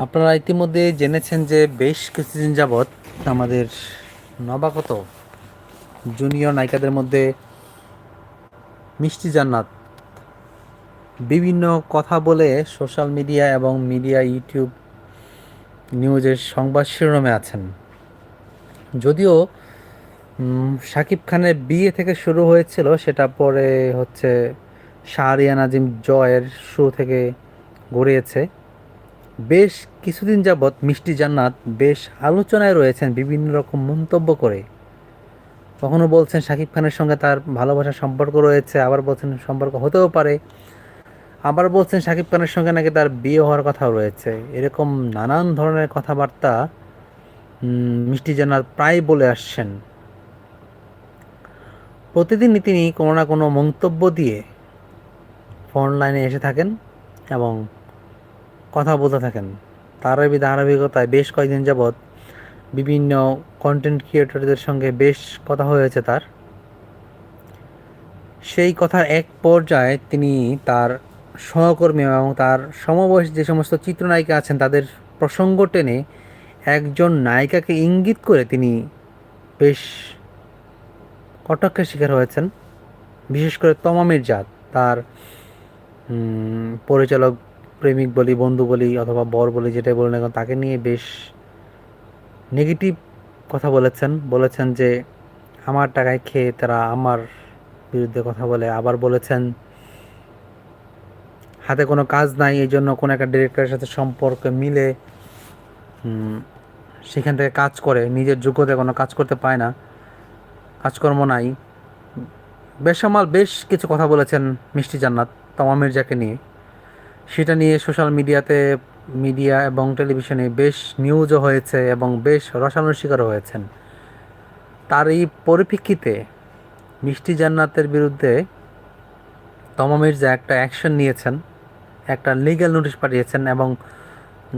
আপনারা ইতিমধ্যে জেনেছেন যে বেশ কিছুদিন যাবৎ আমাদের নবাগত জুনিয়র নায়িকাদের মধ্যে মিষ্টি জান্নাত বিভিন্ন কথা বলে সোশ্যাল মিডিয়া এবং মিডিয়া ইউটিউব নিউজের সংবাদ শিরোনামে আছেন। যদিও শাকিব খানের বিয়ে থেকে শুরু হয়েছিল, সেটা পরে হচ্ছে শাহরিয়া নাজিম জয়ের শো থেকে গড়িয়েছে। বেশ কিছুদিন যাবৎ মিষ্টি জান্নাত বেশ আলোচনায় রয়েছেন বিভিন্ন রকম মন্তব্য করে। কখনো বলছেন শাকিব খানের সঙ্গে তার ভালোবাসার সম্পর্ক রয়েছে, আবার বলছেন সম্পর্ক হতেও পারে। আবার বলছেন শাকিব খানের সঙ্গে নাকি তার বিয়ে হওয়ার কথাও রয়েছে। এরকম নানান ধরনের কথাবার্তা মিষ্টি জান্নাত প্রায় বলে আসছেন। প্রতিদিনই তিনি কোনো না কোনো মন্তব্য দিয়ে ফোন লাইনে এসে থাকেন এবং কথা বলতে থাকেন। তারই ধারাবাহিকতায় বেশ কয়েকদিন যাবৎ বিভিন্ন কন্টেন্ট ক্রিয়েটরদের সঙ্গে বেশ কথা হয়েছে তার। সেই কথার এক পর্যায়ে তিনি তার সহকর্মী এবং তার সমবয়সী যে সমস্ত চিত্রনায়িকা আছেন, তাদের প্রসঙ্গ টেনে একজন নায়িকাকে ইঙ্গিত করে তিনি বেশ কটাক্ষের শিকার হয়েছেন। বিশেষ করে তমা জাত, তার পরিচালক প্রেমিক বলি, বন্ধু বলি অথবা বর বলি যেটাই বলি না তাকে নিয়ে বেশ নেগেটিভ কথা বলেছেন। বলেছেন যে, আমার টাকায় খেয়ে তারা আমার বিরুদ্ধে কথা বলে। আবার বলেছেন, হাতে কোনো কাজ নাই এই জন্য কোনো একটা ডিরেক্টরের সাথে সম্পর্ক মিলে সেখান থেকে কাজ করে। নিজের যোগ্যতায় কোনো কাজ করতে পায় না। কাজকর্ম নাই। বেসামাল বেশ কিছু কথা বলেছেন মিষ্টি জান্নাত তমা মির্জাকে নিয়ে। সেটা নিয়ে সোশ্যাল মিডিয়াতে মিডিয়া এবং টেলিভিশনে বেশ নিউজও হয়েছে এবং বেশ রসায়নের শিকারও হয়েছেন। তার এই পরিপ্রেক্ষিতে মিষ্টি জান্নাতের বিরুদ্ধে তমা মির্জা একটা অ্যাকশন নিয়েছেন, একটা লিগ্যাল নোটিশ পাঠিয়েছেন এবং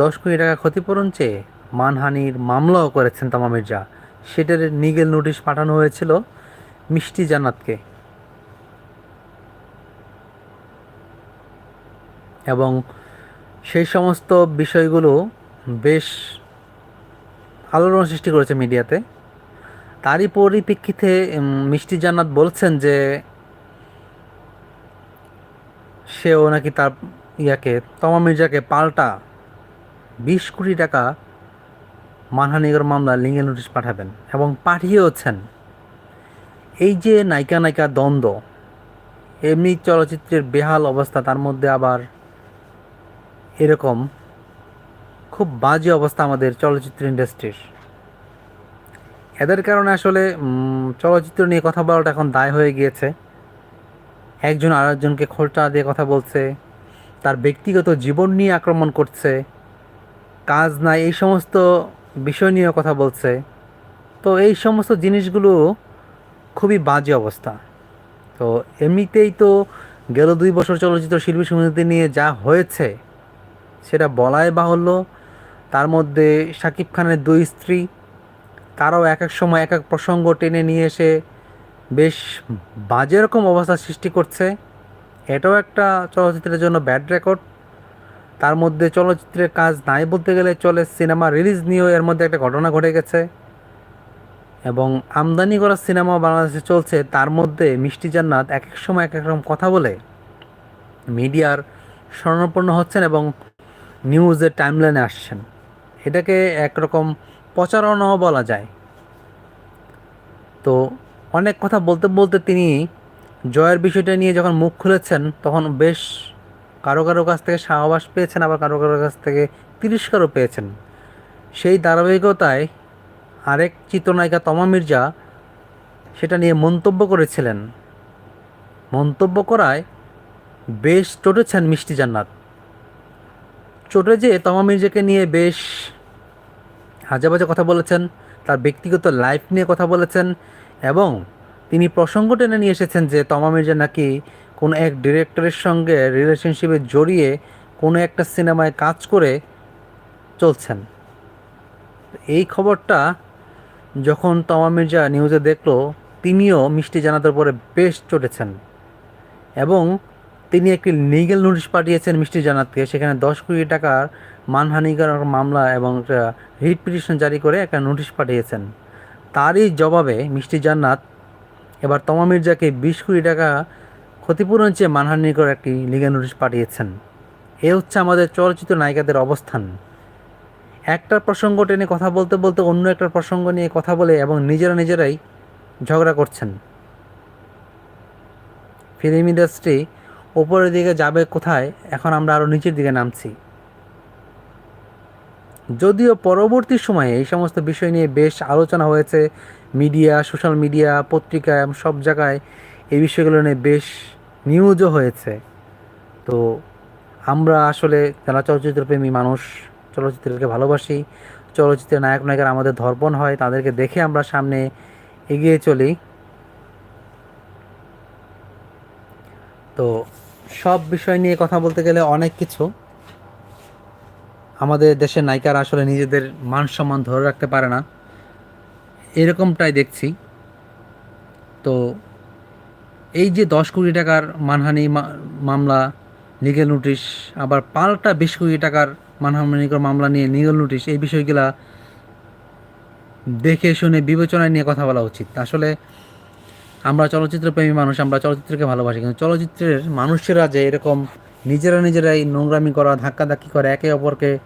দশ কোটি টাকা ক্ষতিপূরণ চেয়ে মানহানির মামলাও করেছেন তমা মির্জা। সেটার লিগ্যাল নোটিশ পাঠানো হয়েছিল মিষ্টি জান্নাতকে। এবং সেই সমস্ত বিষয়গুলো বেশ আলোড়ন সৃষ্টি করেছে মিডিয়াতে। তারই পরিপ্রেক্ষিতে মিষ্টি জান্নাত বলছেন যে সেও নাকি তার ইয়াকে, তমা মির্জাকে পাল্টা বিশ কোটি টাকা মানহানিকর মামলা লিঙ্গের নোটিশ পাঠাবেন এবং পাঠিয়েওছেন। এই যে নায়িকা নায়িকা দ্বন্দ্ব, এমনি চলচ্চিত্রের বেহাল অবস্থা, তার মধ্যে আবার এরকম খুব বাজে অবস্থা আমাদের চলচ্চিত্র ইন্ডাস্ট্রির এদের কারণে আসলে চলচ্চিত্র নিয়ে কথা বলাটা এখন দায় হয়ে গিয়েছে। একজন আরেকজনকে খোলটা দিয়ে কথা বলছে, তার ব্যক্তিগত জীবন নিয়ে আক্রমণ করছে, কাজ নাই, এই সমস্ত বিষয় নিয়ে কথা বলছে। তো এই সমস্ত জিনিসগুলো খুবই বাজে অবস্থা। তো এমনিতেই তো গেল দুই বছর চলচ্চিত্র শিল্পী সমিতি নিয়ে যা হয়েছে সেটা বলাই বাহুল্য। তার মধ্যে শাকিব খানের দুই স্ত্রী, তারাও এক এক সময় এক এক প্রসঙ্গ টেনে নিয়ে এসে বেশ বাজে রকম অবস্থা সৃষ্টি করছে। এটাও একটা চলচ্চিত্রের জন্য ব্যাড রেকর্ড তার মধ্যে চলচ্চিত্রের কাজ নাই বলতে গেলে চলে সিনেমা রিলিজ নিয়েও এর মধ্যে একটা ঘটনা ঘটে গেছে। এবং আমদানি করা সিনেমা বাংলাদেশে চলছে, তার মধ্যে মিষ্টি জান্নাত এক এক সময় এক এক রকম কথা বলে। মিডিয়ার স্বর্ণপন্ন হচ্ছেন এবং নিউজের টাইমলাইনে আসছেন। এটাকে একরকম প্রচারণাও বলা যায়। তো অনেক কথা বলতে বলতে তিনি জয়ের বিষয়টা নিয়ে যখন মুখ খুলেছেন, তখন বেশ কারও কারও কাছ থেকে সাহবাস পেয়েছেন, আবার কারও কারও কাছ থেকে তিরস্কারও পেয়েছেন। সেই ধারাবাহিকতায় আরেক চিত্রনায়িকা তমা মির্জা সেটা নিয়ে মন্তব্য করেছিলেন। মন্তব্য করায় বেশ চটেছেন মিষ্টি জান্নাত। চটে যে তমা মির্জাকে নিয়ে বেশ হাজে বাজে কথা বলেছেন, তার ব্যক্তিগত লাইফ নিয়ে কথা বলেছেন এবং তিনি প্রসঙ্গ টেনে নিয়ে এসেছেন যে তমা মির্জা নাকি কোনো এক ডিরেক্টরের সঙ্গে রিলেশনশিপে জড়িয়ে কোনো একটা সিনেমায় কাজ করে চলছেন। এই খবরটা যখন তমা মির্জা নিউজে দেখল, তিনিও মিষ্টি জানাতের পরে বেশ চটেছেন এবং তিনি একটি লিগেল নোটিশ পাঠিয়েছেন মিষ্টি জানাতকে, সেখানে দশ কোটি টাকার মানহানিকর মামলা এবং একটা রিট পিটিশন জারি করে একটা নোটিশ পাঠিয়েছেন। তারই জবাবে মিষ্টি জান্নাত এবার তমা মির্জাকে বিশ কোটি টাকা ক্ষতিপূরণ চেয়ে মানহানিকর একটি লিগেল নোটিশ পাঠিয়েছেন। এ হচ্ছে আমাদের চলচ্চিত্র নায়িকাদের অবস্থান। একটা প্রসঙ্গ টেনে কথা বলতে বলতে অন্য একটা প্রসঙ্গ নিয়ে কথা বলে এবং নিজেরা নিজেরাই ঝগড়া করছেন। ফিল্ম ইন্ডাস্ট্রি ওপরের দিকে যাবে কোথায়? এখন আমরা আরও নিচের দিকে নামছি। যদিও পরবর্তী সময়ে এই সমস্ত বিষয় নিয়ে বেশ আলোচনা হয়েছে, মিডিয়া, সোশ্যাল মিডিয়া, পত্রিকা সব জায়গায় এই বিষয়গুলো নিয়ে বেশ নিউজও হয়েছে। তো আমরা আসলে যারা চলচ্চিত্রপ্রেমী মানুষ, চলচ্চিত্রকে ভালোবাসি চলচ্চিত্রের নায়ক, নায়িকারা আমাদের ধর্পণ হয়, তাদেরকে দেখে আমরা সামনে এগিয়ে চলি। তো সব বিষয় নিয়ে কথা বলতে গেলে অনেক কিছু। আমাদের দেশের নায়িকারা আসলে নিজেদের মান সম্মান ধরে রাখতে পারে না। এরকমটাই দেখছি। তো এই যে দশ কোটি টাকার মানহানি মামলা লিগেল নোটিশ আবার পাল্টা বিশ কোটি টাকার মানহানিকর মামলা নিয়ে লিগেল নোটিশ এই বিষয়গুলা দেখে শুনে বিবেচনায় নিয়ে কথা বলা উচিত। আসলে আমরা চলচ্চিত্রপ্রেমী মানুষ, আমরা চলচ্চিত্রকে ভালোবাসি, কিন্তু চলচ্চিত্রের মানুষেরা যে এরকম নিজেরা নিজেরাই নোংরামি করা, ধাক্কাধাক্কি করা, একে অপরকে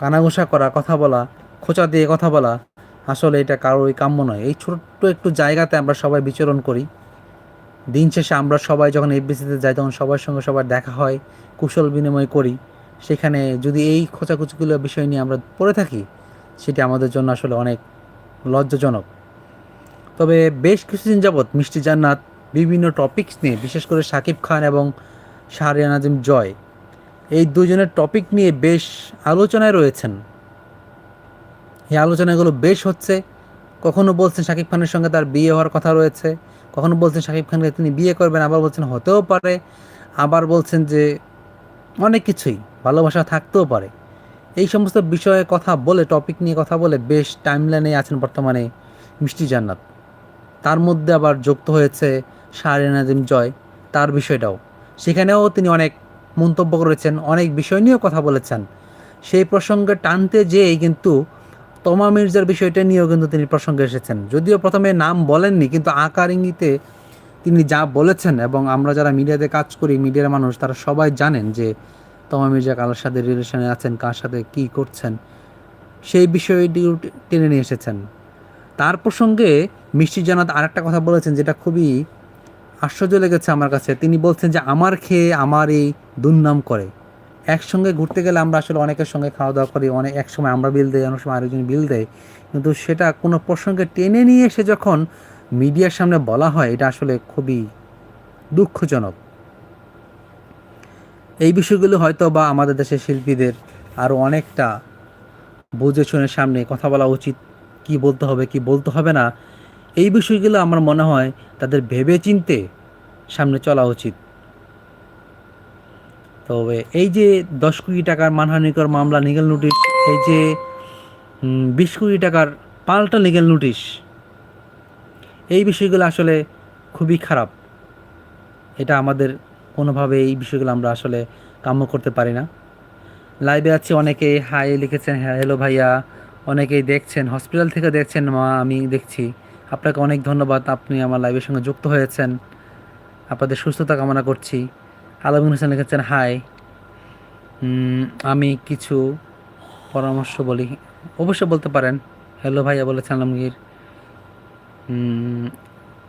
কানাঘোষা করা, কথা বলা, খোঁচা দিয়ে কথা বলা, আসলে এটা কারোই কাম্য নয়। এই ছোট্ট একটু জায়গাতে আমরা সবাই বিচরণ করি। দিন শেষে আমরা সবাই যখন এফবিসিতে যাই, তখন সবার সঙ্গে সবার দেখা হয়, কুশল বিনিময় করি। সেখানে যদি এই খোঁচাখুচিগুলো বিষয় নিয়ে আমরা পড়ে থাকি, সেটি আমাদের জন্য আসলে অনেক লজ্জাজনক। তবে বেশ কিছুদিন যাবৎ মিষ্টি জান্নাত বিভিন্ন টপিকস নিয়ে, বিশেষ করে শাকিব খান এবং শাহরিয়া নাজিম জয়, এই দুজনের টপিক নিয়ে বেশ আলোচনায় রয়েছেন। এই আলোচনাগুলো বেশ হচ্ছে। কখনো বলছেন শাকিব খানের সঙ্গে তার বিয়ে হওয়ার কথা রয়েছে, কখনো বলছেন শাকিব খানকে তিনি বিয়ে করবেন, আবার বলছেন হতেও পারে, আবার বলছেন যে অনেক কিছুই, ভালোবাসা থাকতেও পারে। এই সমস্ত বিষয়ে কথা বলে টপিক নিয়ে কথা বলে বেশ টাইমলাইনে আছেন বর্তমানে মিষ্টি জান্নাত। তার মধ্যে আবার যুক্ত হয়েছে শাহরিয়া নাজিম জয়, তার বিষয়টাও। সেখানেও তিনি অনেক মন্তব্য করেছেন, অনেক বিষয় নিয়েও কথা বলেছেন। সেই প্রসঙ্গে টানতে যেয়েই কিন্তু তমা মির্জার বিষয়টা নিয়েও কিন্তু তিনি প্রসঙ্গে এসেছেন। যদিও প্রথমে নাম বলেননি, কিন্তু আকার ইঙ্গিতে তিনি যা বলেছেন এবং আমরা যারা মিডিয়াতে কাজ করি, মিডিয়ার মানুষ, তারা সবাই জানেন যে তমা মির্জা কার সাথে রিলেশনে আছেন, কার সাথে কী করছেন। সেই বিষয়টি টেনে নিয়ে এসেছেন। তার প্রসঙ্গে মিষ্টি জানাত আরেকটা কথা বলেছেন যেটা খুবই আশ্চর্য লেগেছে আমার কাছে। তিনি বলছেন যে, আমার খেয়ে আমার এই দুর্নাম করে। একসঙ্গে ঘুরতে গেলে আমরা আসলে অনেকের সঙ্গে খাওয়া দাওয়া করি, অনেক এক সময় আমরা বিল দেই, অনেক সময় আরেকজন বিল দেয়। কিন্তু সেটা কোনো প্রসঙ্গে টেনে নিয়ে এসে যখন মিডিয়ার সামনে বলা হয়, এটা আসলে খুবই দুঃখজনক। এই বিষয়গুলো হয়তো বা আমাদের দেশের শিল্পীদের আরও অনেকটা বুঝে শুনে সামনে কথা বলা উচিত। কি বলতে হবে, কি বলতে হবে না, এই বিষয়গুলো আমার মনে হয় তাদের ভেবে চিনতে সামনে চলা উচিত। তবে এই যে দশ কোটি টাকার মানহানিকর মামলা লিগেল নোটিশ এই যে বিশ কোটি টাকার পাল্টা লিগেল নোটিশ এই বিষয়গুলো আসলে খুবই খারাপ। এটা আমাদের কোনোভাবে এই বিষয়গুলো আমরা আসলে কাম্য করতে পারি না। লাইভে আছে অনেকে হাই লিখেছেন হ্যাঁ হ্যালো ভাইয়া। অনেকেই দেখছেন হসপিটাল থেকে দেখছেন, মা, আমি দেখছি। আপনাকে অনেক ধন্যবাদ, আপনি আমার লাইভের সঙ্গে যুক্ত হয়েছেন। আপনাদের সুস্থতা কামনা করছি। আলমিন হোসেন লিখেছেন হাই আমি কিছু পরামর্শ বলি। অবশ্যই বলতে পারেন। হ্যালো ভাইয়া বলেছেন, আলমগীর।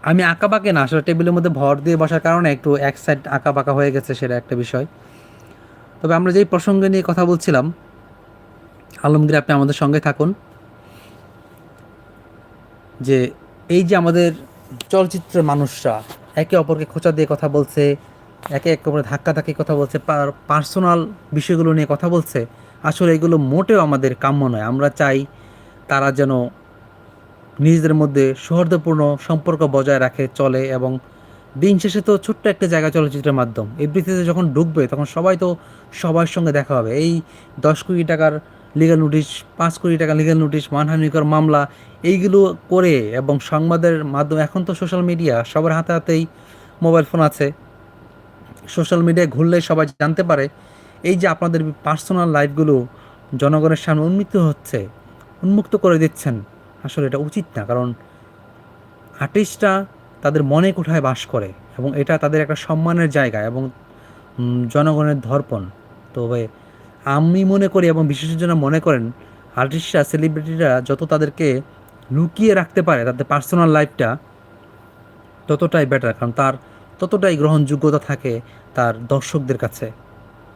আমি আঁকা বাঁকে না, আসলে টেবিলের মধ্যে ভর দিয়ে বসার কারণে একটু এক সাইড আঁকা বাঁকা হয়ে গেছে, সেটা একটা বিষয়। তবে আমরা যেই প্রসঙ্গে নিয়ে কথা বলছিলাম আলমগীর, আপনি আমাদের সঙ্গে থাকুন। যে এই যে আমাদের চলচ্চিত্রের মানুষরা একে অপরকে খোঁচা দিয়ে কথা বলছে, একে একে অপরে ধাক্কা ধাক্কি কথা বলছে পার্সোনাল বিষয়গুলো নিয়ে কথা বলছে, আসলে এগুলো মোটেও আমাদের কাম্য নয়। আমরা চাই তারা যেন নিজেদের মধ্যে সৌহার্দ্যপূর্ণ সম্পর্ক বজায় রাখে, চলে এবং দিন শেষে তো ছোট্ট একটা জায়গা চলচ্চিত্রের মাধ্যম। এফবিসিতে যখন ঢুকবে, তখন সবাই তো সবার সঙ্গে দেখা হবে। এই দশ কোটি টাকার লিগাল নোটিশ পাঁচ কোটি টাকা লিগাল নোটিশ মানহানিকর মামলা, এইগুলো করে এবং সংবাদের মাধ্যমে, এখন তো সোশ্যাল মিডিয়া সবার হাতে হাতেই মোবাইল ফোন আছে। সোশ্যাল মিডিয়ায় ঘুরলে সবাই জানতে পারে, এই যে আপনাদের পার্সোনাল লাইফগুলো জনগণের সামনে উন্মুক্ত হচ্ছে, উন্মুক্ত করে দিচ্ছেন, আসলে এটা উচিত না, কারণ আর্টিস্টরা তাদের মনে কোঠায় বাস করে এবং এটা তাদের একটা সম্মানের জায়গা এবং জনগণের ধর্পণ। তবে আমি মনে করি এবং বিশেষজনরা মনে করেন আর্টিস্টরা সেলিব্রিটিরা যত তাদেরকে লুকিয়ে রাখতে পারে, তাদের পার্সোনাল লাইফটা ততটাই বেটার কারণ তার ততটাই গ্রহণযোগ্যতা থাকে তার দর্শকদের কাছে।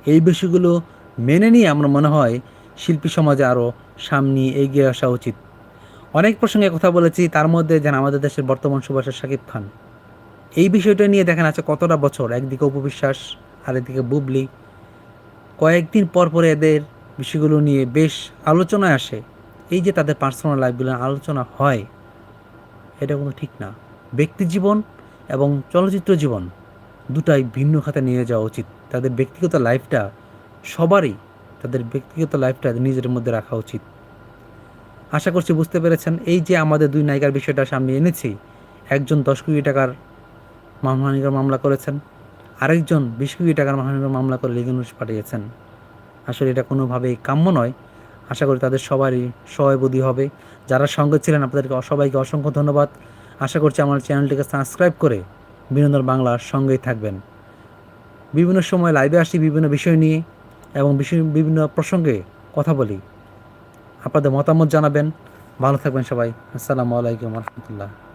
এই বিষয়গুলো মেনে নিয়ে আমরা মনে হয় শিল্পী সমাজে আরও সামনে এগিয়ে আসা উচিত। অনেক প্রসঙ্গে কথা বলেছি, তার মধ্যে যেন আমাদের দেশের বর্তমান সুভাষের শাকিব খান। এই বিষয়টা নিয়ে দেখেন আছে কতটা বছর, একদিকে উপবিশ্বাস আরেকদিকে বুবলি। কয়েকদিন পর পরে এদের বিষয়গুলো নিয়ে বেশ আলোচনায় আসে। এই যে তাদের পার্সোনাল লাইফগুলো আলোচনা হয়, এটা কোনো ঠিক না। ব্যক্তি জীবন এবং চলচ্চিত্র জীবন দুটাই ভিন্ন খাতে নিয়ে যাওয়া উচিত। তাদের ব্যক্তিগত লাইফটা সবারই তাদের ব্যক্তিগত লাইফটা নিজের মধ্যে রাখা উচিত। আশা করছি বুঝতে পেরেছেন। এই যে আমাদের দুই নায়িকার বিষয়টা সামনে এনেছি, একজন দশ কোটি টাকার মামলা করেছেন আরেকজন বিশ কোটি টাকার মানহানিকর মামলা করে লিগেল নোটিশ পাঠিয়েছেন। আসলে এটা কোনোভাবেই কাম্য নয়। আশা করি তাদের সবারই সহায়বোধী হবে। যারা সঙ্গে ছিলেন, আপনাদেরকে সবাইকে অসংখ্য ধন্যবাদ। আশা করছি আমার চ্যানেলটিকে সাবস্ক্রাইব করে বিনোদন বাংলার সঙ্গেই থাকবেন। বিভিন্ন সময় লাইভে আসি বিভিন্ন বিষয় নিয়ে এবং বিভিন্ন প্রসঙ্গে কথা বলি। আপনাদের মতামত জানাবেন। ভালো থাকবেন সবাই। আসসালামু আলাইকুম রহমতুল্লাহ।